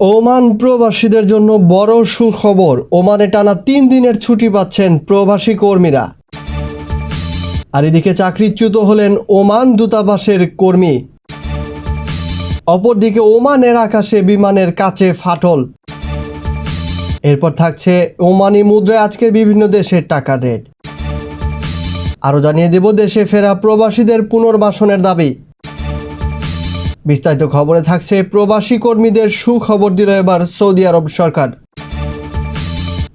Oman প্রবাসীদের জন্য বড় সুখবর। ওমানে টানা তিন দিনের ছুটি পাচ্ছেন প্রবাসী কর্মীরা। আর এদিকে চাকরিচ্যুত হলেন ওমান দূতাবাসের কর্মী। অপরদিকে ওমানের আকাশে বিমানের কাছে ফাটল। এরপর থাকছে ওমানি মুদ্রায় আজকের বিভিন্ন দেশের টাকার রেট। আরও জানিয়ে দেব, দেশে ফেরা প্রবাসীদের পুনর্বাসনের দাবি। বিস্তারিত খবরে থাকছে প্রবাসী কর্মীদের সুখবর দিল এবার সৌদি আরব সরকার।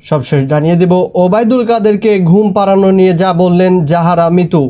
সবশেষ জানিয়ে দেব, ওবায়দুল কাদেরকে ঘুম পাড়ানো নিয়ে যা বললেন জাহারা মিতু।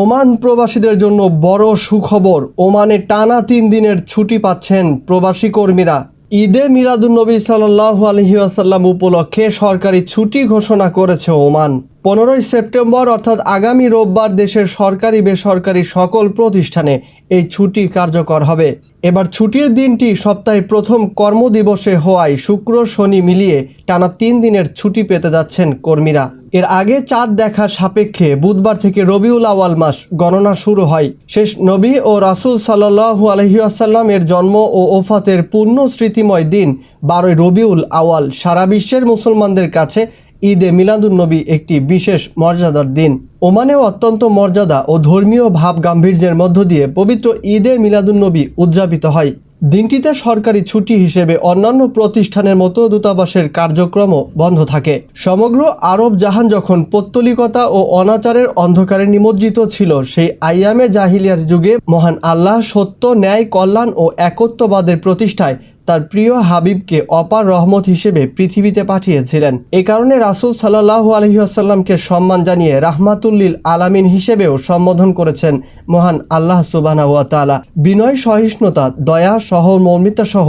ওমান প্রবাসীদের জন্য বড় সুখবর, ওমানে টানা তিন দিনের ছুটি পাচ্ছেন প্রবাসী কর্মীরা। ঈদে মিলাদুন্নবী সাল্লাহ আলহি আসাল্লাম উপলক্ষে সরকারি ছুটি ঘোষণা করেছে ওমান। পনেরোই সেপ্টেম্বর, অর্থাৎ আগামী রোববার দেশের সরকারি বেসরকারি সকল প্রতিষ্ঠানে এই ছুটি কার্যকর হবে। এবার ছুটির দিনটি সপ্তাহে প্রথম কর্মদিবসে হওয়ায় শুক্র শনি মিলিয়ে টানা তিন দিনের ছুটি পেতে যাচ্ছেন কর্মীরা। এর আগে চাঁদ দেখার সাপেক্ষে বুধবার থেকে রবিউল আওয়াল মাস গণনা শুরু হয়। শেষ নবী ও রাসুল সাল্লাহু আলহিউসাল্লাম এর জন্ম ও ওফাতের পূর্ণ স্মৃতিময় দিন বারোই রবিউল আওয়াল সারা বিশ্বের মুসলমানদের কাছে ঈদে মিলাদুন্নবী একটি বিশেষ মর্যাদার দিন। ওমানেও অত্যন্ত মর্যাদা ও ধর্মীয় ভাব গাম্ভীর্যের মধ্য দিয়ে পবিত্র ঈদে মিলাদুন্নবী উদযাপিত হয়। দিনটিতে সরকারি ছুটি হিসেবে অন্যান্য প্রতিষ্ঠানের মতো দূতাবাসের কার্যক্রমও বন্ধ থাকে। সমগ্র আরব জাহান যখন পত্তলিকতা ও অনাচারের অন্ধকারে নিমজ্জিত ছিল, সেই আইয়ামে জাহিলিয়ার যুগে মহান আল্লাহ সত্য, ন্যায়, কল্যাণ ও একত্ববাদের প্রতিষ্ঠায় তার প্রিয় হাবিবকে অপার রহমত হিসেবে পৃথিবীতে পাঠিয়েছিলেন। এ কারণে রাসুল সাল্লাহু আলহিহাসাল্লামকে সম্মান জানিয়ে রাহমাতুল্লিল আলামিন হিসেবেও সম্বোধন করেছেন মহান আল্লাহ সুবাহ তালা বিনয়, সহিষ্ণুতা, দয়া সহ মৌমিতা সহ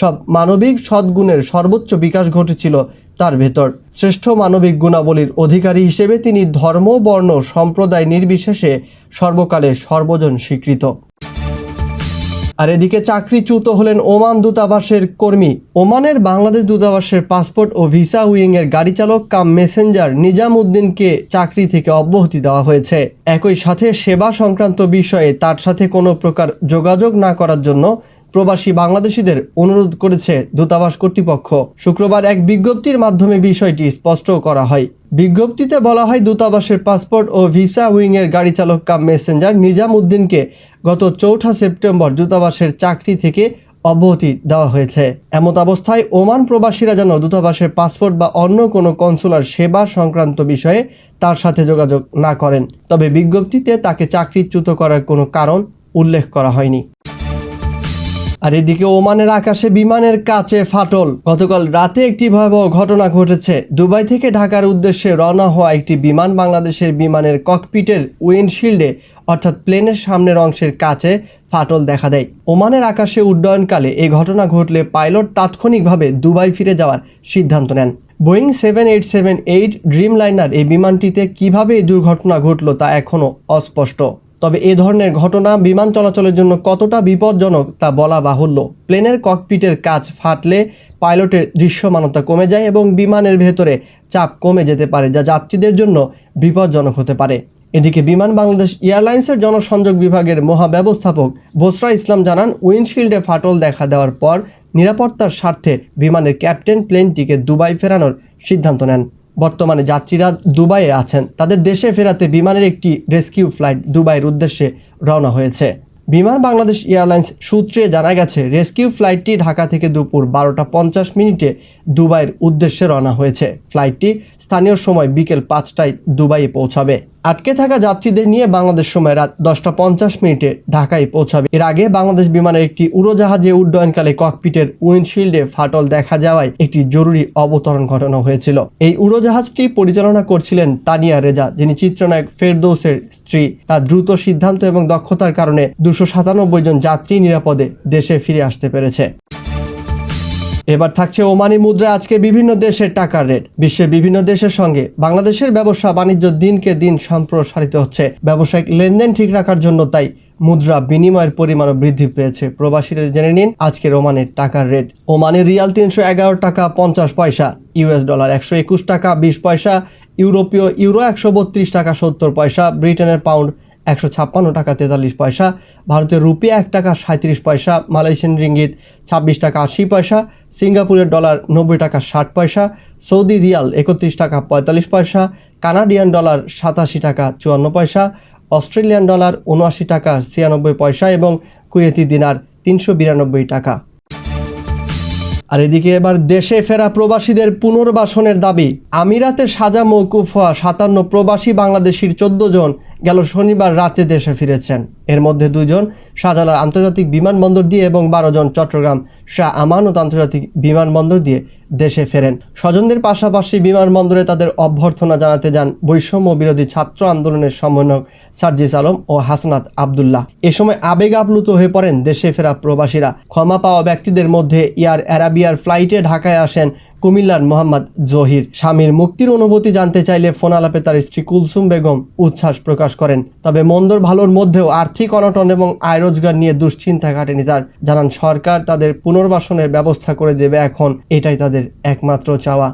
সব মানবিক সদ্গুণের সর্বোচ্চ বিকাশ ঘটেছিল তার ভেতর। শ্রেষ্ঠ মানবিক গুণাবলীর অধিকারী হিসেবে তিনি ধর্ম, বর্ণ, সম্প্রদায় নির্বিশেষে সর্বকালে সর্বজন স্বীকৃত। আর এদিকে চাকরিচ্যুত হলেন ওমান দূতাবাসের কর্মী। ওমানের বাংলাদেশ দূতাবাসের পাসপোর্ট ও ভিসা উইংয়ের গাড়ি চালক কাম মেসেঞ্জার নিজাম উদ্দিনকে চাকরি থেকে অব্যাহতি দেওয়া হয়েছে। একই সাথে সেবা সংক্রান্ত বিষয়ে তার সাথে কোনো প্রকার যোগাযোগ না করার জন্য প্রবাসী বাংলাদেশিদের অনুরোধ করেছে দূতাবাস কর্তৃপক্ষ। শুক্রবার এক বিজ্ঞপ্তির মাধ্যমে বিষয়টি স্পষ্ট করা হয়। বিজ্ঞপ্তিতে বলা হয়, দূতাবাসের পাসপোর্ট ও ভিসা উইংয়ের গাড়ি চালক কাম মেসেঞ্জার নিজাম উদ্দিনকে গত চৌঠা সেপ্টেম্বর দূতাবাসের চাকরি থেকে অব্যাহতি দেওয়া হয়েছে। এমত অবস্থায় ওমান প্রবাসীরা যেন দূতাবাসের পাসপোর্ট বা অন্য কোনো কনসুলার সেবা সংক্রান্ত বিষয়ে তার সাথে যোগাযোগ না করেন। তবে বিজ্ঞপ্তিতে তাকে চাকরিচ্যুত করার কোনো কারণ উল্লেখ করা হয়নি। আর এদিকে ওমানের আকাশে বিমানের কাছে ফাটল। গতকাল রাতে একটি ভয়াবহ ঘটনা ঘটেছে। দুবাই থেকে ঢাকার উদ্দেশ্যে রওনা হওয়া একটি বিমান বাংলাদেশের বিমানের ককপিটের উইন্ডশিল্ডে, অর্থাৎ প্লেনের সামনের অংশের কাছে ফাটল দেখা দেয়। ওমানের আকাশে উড্ডয়নকালে এই ঘটনা ঘটলে পাইলট তাৎক্ষণিকভাবে দুবাই ফিরে যাওয়ার সিদ্ধান্ত নেন। Boeing seven eight seven eight dreamliner এই বিমানটিতে কীভাবে এই দুর্ঘটনা ঘটল তা এখনও অস্পষ্ট। তবে এ ধরনের ঘটনা বিমান চলাচলের জন্য কতটা বিপজ্জনক তা বলা বাহুল্য। প্লেনের ককপিটের কাজ ফাটলে পাইলটের দৃশ্যমানতা কমে যায় এবং বিমানের ভেতরে চাপ কমে যেতে পারে, যা যাত্রীদের জন্য বিপজ্জনক হতে পারে। এদিকে বিমান বাংলাদেশ এয়ারলাইন্সের জনসংযোগ বিভাগের মহাব্যবস্থাপক বোসরা ইসলাম জানান, উইন্ডশিল্ডে ফাটল দেখা দেওয়ার পর নিরাপত্তার স্বার্থে বিমানের ক্যাপ্টেন প্লেনটিকে দুবাই ফেরানোর সিদ্ধান্ত নেন। বর্তমানে যাত্রীরা দুবাইয়ে আছেন। তাদের দেশে ফেরাতে বিমানের একটি রেস্কিউ ফ্লাইট দুবাইয়ের উদ্দেশ্যে রওনা হয়েছে। বিমান বাংলাদেশ এয়ারলাইন্স সূত্রে জানা গেছে, রেস্কিউ ফ্লাইটটি ঢাকা থেকে দুপুর বারোটা পঞ্চাশ মিনিটে দুবাইয়ের উদ্দেশ্যে রওনা হয়েছে। ফ্লাইটটি স্থানীয় সময় বিকেল পাঁচটায় দুবাইয়ে পৌঁছাবে। আটকে থাকা যাত্রীদের নিয়ে বাংলাদেশ সময় রাত দশটা পঞ্চাশ মিনিটে ঢাকায় পৌঁছাবে। এর আগে বাংলাদেশ বিমানের একটি উড়োজাহাজে উড্ডয়নকালে ককপিটের উইন্ডশিল্ডে ফাটল দেখা যাওয়ায় একটি জরুরি অবতরণ ঘটানো হয়েছিল। এই উড়োজাহাজটি পরিচালনা করছিলেন তানিয়া রেজা, যিনি চিত্রনায়ক ফেরদৌসের স্ত্রী। তার দ্রুত সিদ্ধান্ত এবং দক্ষতার কারণে দুশো সাতানব্বই জন যাত্রী নিরাপদে দেশে ফিরে আসতে পেরেছে। এবার থাকছে ওমানি মুদ্রা আজকে বিভিন্ন দেশের টাকার রেট। বিশ্বের বিভিন্ন দেশের সঙ্গে বাংলাদেশের ব্যবসা বাণিজ্য দিনকে দিন সম্প্রসারিত হচ্ছে। ব্যবসায়িক লেনদেন ঠিক রাখার জন্য তাই মুদ্রা বিনিময়ের পরিমাণও বৃদ্ধি পেয়েছে। প্রবাসীরা জেনে নিন আজকের ওমানের টাকার রেট। ওমানের রিয়াল তিনশো এগারো টাকা পঞ্চাশ পয়সা, ইউএস ডলার একশো একুশ টাকা বিশ পয়সা, ইউরোপীয় ইউরো একশো বত্রিশ টাকা সত্তর পয়সা, ব্রিটেনের পাউন্ড একশো ছাপ্পান্ন টাকা তেতাল্লিশ পয়সা, ভারতের রুপিয়া এক টাকা সাঁত্রিশ পয়সা, মালয়েশিয়ান রিঙ্গিত ছাব্বিশ টাকা আশি পয়সা, সিঙ্গাপুরের ডলার নব্বই টাকা ষাট পয়সা, সৌদি রিয়াল একত্রিশ টাকা পঁয়তাল্লিশ পয়সা, কানাডিয়ান ডলার সাতাশি টাকা চুয়ান্ন পয়সা, অস্ট্রেলিয়ান ডলার উনআশি টাকা ছিয়ানব্বই পয়সা এবং কুয়েতি দিনার তিনশো বিরানব্বই টাকা। আর এদিকে এবার দেশে ফেরা প্রবাসীদের পুনর্বাসনের দাবি, আমিরাতের সাজা মৌকুফ হওয়া সাতান্ন প্রবাসী বাংলাদেশির চোদ্দ জন গেল শনিবার রাতে দেশে ফিরেছেন। এর মধ্যে দুজন শাহজালাল আন্তর্জাতিক বিমানবন্দর দিয়ে এবং বারো জন চট্টগ্রাম শাহ আমানত আন্তর্জাতিক বিমানবন্দর দিয়ে দেশে ফেরেন। স্বজনদের পাশাপাশি বিমানবন্দরে তাদের অভ্যর্থনা জানাতে যান বৈষম্য বিরোধী ছাত্র আন্দোলনের সমন্বয়ক সার্জিস আলম ও হাসনাত আবদুল্লাহ। এ সময় আবেগ আপ্লুত হয়ে পড়েন দেশে ফেরা প্রবাসীরা। ক্ষমা পাওয়া ব্যক্তিদের মধ্যে ইয়ার অ্যারাবিয়ার ফ্লাইটে ঢাকায় আসেন কুমিল্লার মোহাম্মদ জহির স্বামীর মুক্তির অনুভূতি জানতে চাইলে ফোন আলাপে তার স্ত্রী কুলসুম বেগম উচ্ছ্বাস প্রকাশ করেন। তবে মন্দর ভালোর মধ্যেও আর্থিক অনটন এবং আয় রোজগার নিয়ে দুশ্চিন্তা কাটেনি তার। জানান, সরকার তাদের পুনর্বাসনের ব্যবস্থা করে দেবে এখন। এটাই তাদের একমাত্র চাওয়া।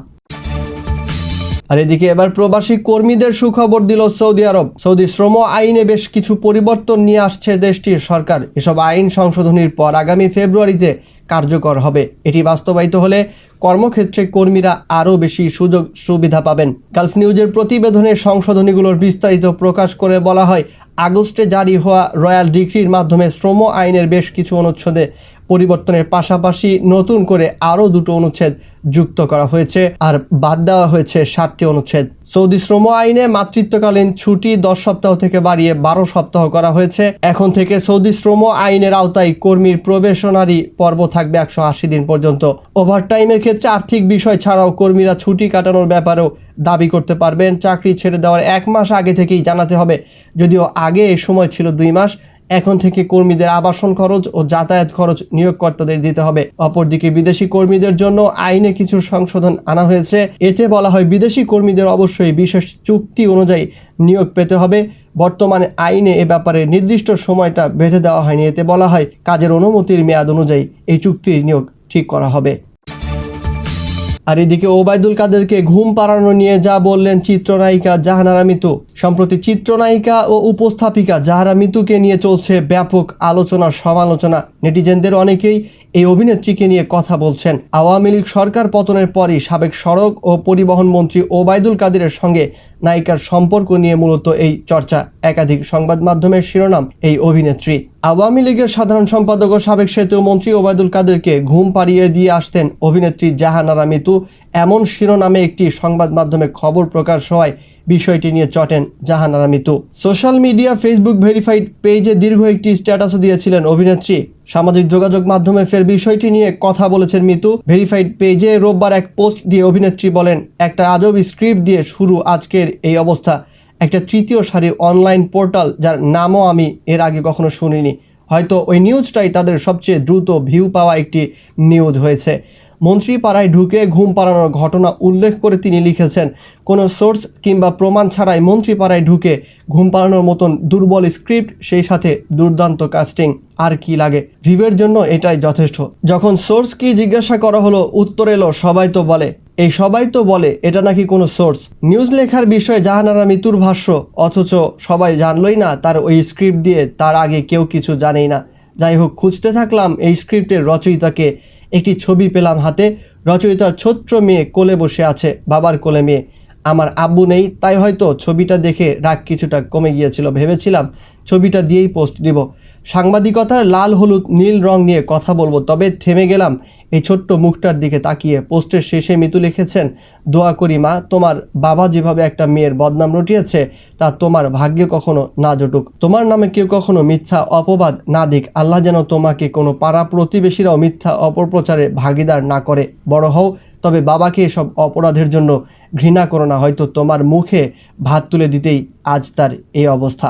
আর এদিকে এবার প্রবাসী কর্মীদের সুখবর দিল সৌদি আরব। সৌদি শ্রম আইনে বেশ কিছু পরিবর্তন নিয়ে আসছে দেশটির সরকার। এসব আইন সংশোধনীর পর আগামী ফেব্রুয়ারিতে কার্যকর হবে। এটি বাস্তবায়িত হলে কর্মক্ষেত্রে কর্মীরা আরও বেশি সুযোগ সুবিধা পাবেন। গালফ নিউজের প্রতিবেদনে সংশোধনীগুলোর বিস্তারিত প্রকাশ করে বলা হয়, আগস্টে জারি হওয়া রয়্যাল ডিগ্রির মাধ্যমে শ্রম আইনের বেশ কিছু অনুচ্ছেদে পরিবর্তনের পাশাপাশি নতুন করে আরও দুটো অনুচ্ছেদ যুক্ত করা হয়েছে আর বাদ দেওয়া হয়েছে সাতটি অনুচ্ছেদ। সৌদি শ্রম আইনে মাতৃত্বকালীন ছুটি দশ সপ্তাহ থেকে বাড়িয়ে বারো সপ্তাহ করা হয়েছে। এখন থেকে সৌদি শ্রম আইনের আওতায় কর্মীর প্রবেশনারি পর্ব থাকবে একশো আশি দিন পর্যন্ত। ওভারটাইমের ক্ষেত্রে আর্থিক বিষয় ছাড়াও কর্মীরা ছুটি কাটানোর ব্যাপারেও দাবি করতে পারবেন। চাকরি ছেড়ে দেওয়ার এক মাস আগে থেকেই জানাতে হবে। যদিও আগে এই সময় ছিল দুই মাস এখন থেকে কর্মীদের আবাসন খরচ ও যাতায়াত খরচ নিয়োগকর্তাদের দিতে হবে। অপরদিকে বিদেশি কর্মীদের জন্য আইনে কিছু সংশোধন আনা হয়েছে। এতে বলা হয়, বিদেশি কর্মীদের অবশ্যই বিশেষ চুক্তি অনুযায়ী নিয়োগ পেতে হবে। বর্তমানে আইনে এ ব্যাপারে নির্দিষ্ট সময়টা বেঁধে দেওয়া হয়নি। এতে বলা হয়, কাজের অনুমতির মেয়াদ অনুযায়ী এই চুক্তির নিয়োগ ঠিক করা হবে। আর এদিকে ওবায়দুল কাদেরকে ঘুম পাড়ানো নিয়ে যা বললেন চিত্রনায়িকা জাহানারা মিতু। সম্প্রতি চিত্রনায়িকা ও উপস্থাপিকা জাহারা মিতুকে নিয়ে চলছে ব্যাপক আলোচনা সমালোচনা নেটিজেনদের অনেকেই এই অভিনেত্রীকে নিয়ে কথা বলছেন আওয়ামী লীগ সরকার পতনের পরই সাবেক সড়ক ও পরিবহন মন্ত্রী ওবায়দুল কাদেরের সঙ্গে নায়িকার সম্পর্ক নিয়ে মূলত এই চর্চা। একাধিক সংবাদ মাধ্যমের শিরোনাম এই অভিনেত্রী। আওয়ামী লীগের সাধারণ সম্পাদক ও সাবেক সেতু মন্ত্রী ওবায়দুল কাদেরকে ঘুম পাড়িয়ে দিয়ে আসতেন অভিনেত্রী জাহানারা মিতু। এমন শিরোনামে একটি সংবাদ মাধ্যমে খবর প্রকাশ হওয়ায় বিষয়টি নিয়ে চটেন Jahanara Mitu. Social media Facebook verified পেজে দীর্ঘ একটি স্ট্যাটাসও দিয়েছিলেন অভিনেত্রী। সামাজিক যোগাযোগ মাধ্যমে ফের বিষয়টি নিয়ে কথা বলেছেন মিতু। ভেরিফাইড পেজে রোববার এক পোস্ট দিয়ে অভিনেত্রী বলেন, একটা আজব স্ক্রিপ্ট দিয়ে শুরু আজকের এই অবস্থা। একটা তৃতীয় সারির অনলাইন পোর্টাল যার নামও আমি এর আগে কখনো শুনিনি। হয়তো ওই নিউজটাই তাদের সবচেয়ে দ্রুত ভিউ পাওয়া একটি নিউজ হয়েছে। মন্ত্রী পাড়ায় ঢুকে ঘুম পাড়ানোর ঘটনা উল্লেখ করে তিনি লিখেছেন, কোনো সোর্স কিংবা প্রমাণ ছাড়াই মন্ত্রী পাড়ায় ঢুকে ঘুম পাড়ানোর মতন দুর্বল স্ক্রিপ্ট, সেই সাথে দুর্দান্ত কাস্টিং আর কি লাগে? ভিভের জন্য এটাই যথেষ্ট। যখন সোর্স কি জিজ্ঞাসা করা হলো, উত্তর এলো, সবাই তো বলে। এই সবাই তো বলে, এটা নাকি কোনো সোর্স? নিউজ লেখার বিষয়ে জাহানারা মৃত্যুর ভাষ্য, অথচ সবাই জানলই না তার ওই স্ক্রিপ্ট দিয়ে, তার আগে কেউ কিছু জানেই না। যাই হোক, খুঁজতে থাকলাম এই স্ক্রিপ্টের রচয়িতাকে। একটি ছবি পেলাম হাতে। রচয়িতার ছোট্ট মেয়ে কোলে বসে আছে, বাবার কোলে মেয়ে। আমার আব্বু নেই, তাই হয়তো ছবিটা দেখে রাগ কিছুটা কমে গিয়েছিল, ভেবেছিলাম ছবিটা দিয়েই পোস্ট দিব। সাংবাদিকতার লাল হলুদ নীল রং নিয়ে কথা বলব, তবে থেমে গেলাম এই ছোট্ট মুখটার দিকে তাকিয়ে। পোস্টের শেষে মিতু লিখেছেন, দোয়া করি মা, তোমার বাবা যেভাবে একটা মেয়ের বদনাম রটিয়েছে, তা তোমার ভাগ্যে কখনো না জটুক। তোমার নামে কেউ কখনো মিথ্যা অপবাদ না দিক। আল্লাহ যেন তোমাকে কোনো পাড়া প্রতিবেশীরাও মিথ্যা অপপ্রচারে ভাগিদার না করে। বড় হও, তবে বাবাকে এসব অপরাধের জন্য ঘৃণা করো না, হয়তো তোমার মুখে ভাত তুলে দিতেই আজ তার এই অবস্থা।